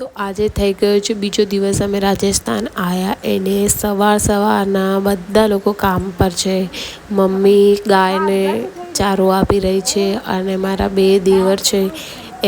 તો આજે થઈ ગયો છે બીજો દિવસ અમે રાજસ્થાન આવ્યા એને સવાર સવારના બધા લોકો કામ પર છે. મમ્મી ગાયને ચારો આપી રહી છે અને મારા બે દેવર છે.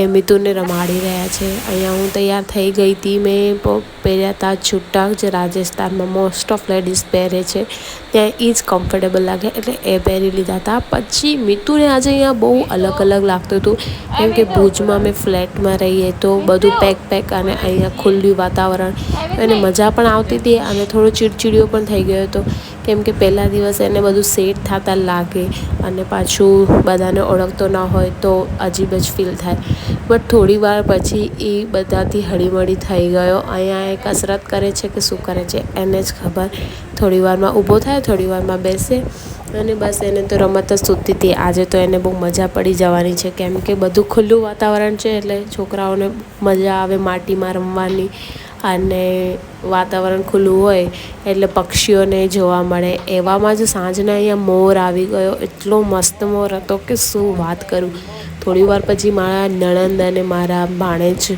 એ મિતુને રમાડી રહ્યા છે. અહીંયા હું તૈયાર થઈ ગઈ હતી. મેં પહેર્યા હતા છૂટા જે રાજસ્થાનમાં મોસ્ટ ઓફ લેડીઝ પહેરે છે. ત્યાં એ જ કમ્ફર્ટેબલ લાગે. એટલે એ પહેરી લીધા હતા પછી મિતુને આજે અહીંયા બહુ અલગ અલગ લાગતું હતું. કેમ કે ભુજમાં અમે ફ્લેટમાં રહીએ તો બધું પેક પેક અને અહીંયા ખુલ્લું વાતાવરણ. અને મજા પણ આવતી હતી અને થોડો ચીડચીડિયો પણ થઈ ગયો હતો. કેમ કે પહેલા દિવસ એને બધું સેટ થતાં લાગે અને પાછું બધાને ઓળખતો ના હોય તો અજીબ જ ફીલ થાય. બટ થોડી વાર પછી એ બધાથી હળીમળી થઈ ગયો. અહીંયા એ કસરત કરે છે કે શું કરે છે એને જ ખબર. થોડી વારમાં ઊભો થાય, થોડી વારમાં બેસે અને બસ એને તો રમત જ સૂતી હતી. આજે તો એને બહુ મજા પડી જવાની છે. કેમ કે બધું ખુલ્લું વાતાવરણ છે એટલે છોકરાઓને મજા આવે માટીમાં રમવાની. અને વાતાવરણ ખુલ્લું હોય એટલે પક્ષીઓને જોવા મળે. એવામાં જ સાંજના અહીંયા મોર આવી ગયો. એટલો મસ્ત મોર હતો કે શું વાત કરું. થોડી વાર પછી મારા નણંદ અને મારા ભાણેજ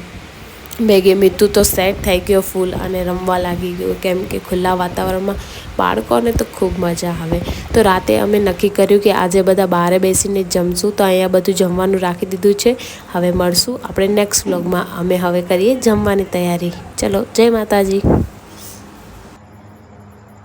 મેગે મીઠું તો સેટ થઈ ગયો ફૂલ અને રમવા લાગી ગયો. કેમ કે ખુલ્લા વાતાવરણમાં બાળકોને તો ખૂબ મજા આવે. તો રાતે અમે નક્કી કર્યું કે આજે બધા બહારે બેસીને જમશું તો અહીંયા બધું જમવાનું રાખી દીધું છે. હવે મળશું આપણે નેક્સ્ટ વ્લોગમાં. અમે હવે કરીએ જમવાની તૈયારી. ચલો, જય માતાજી.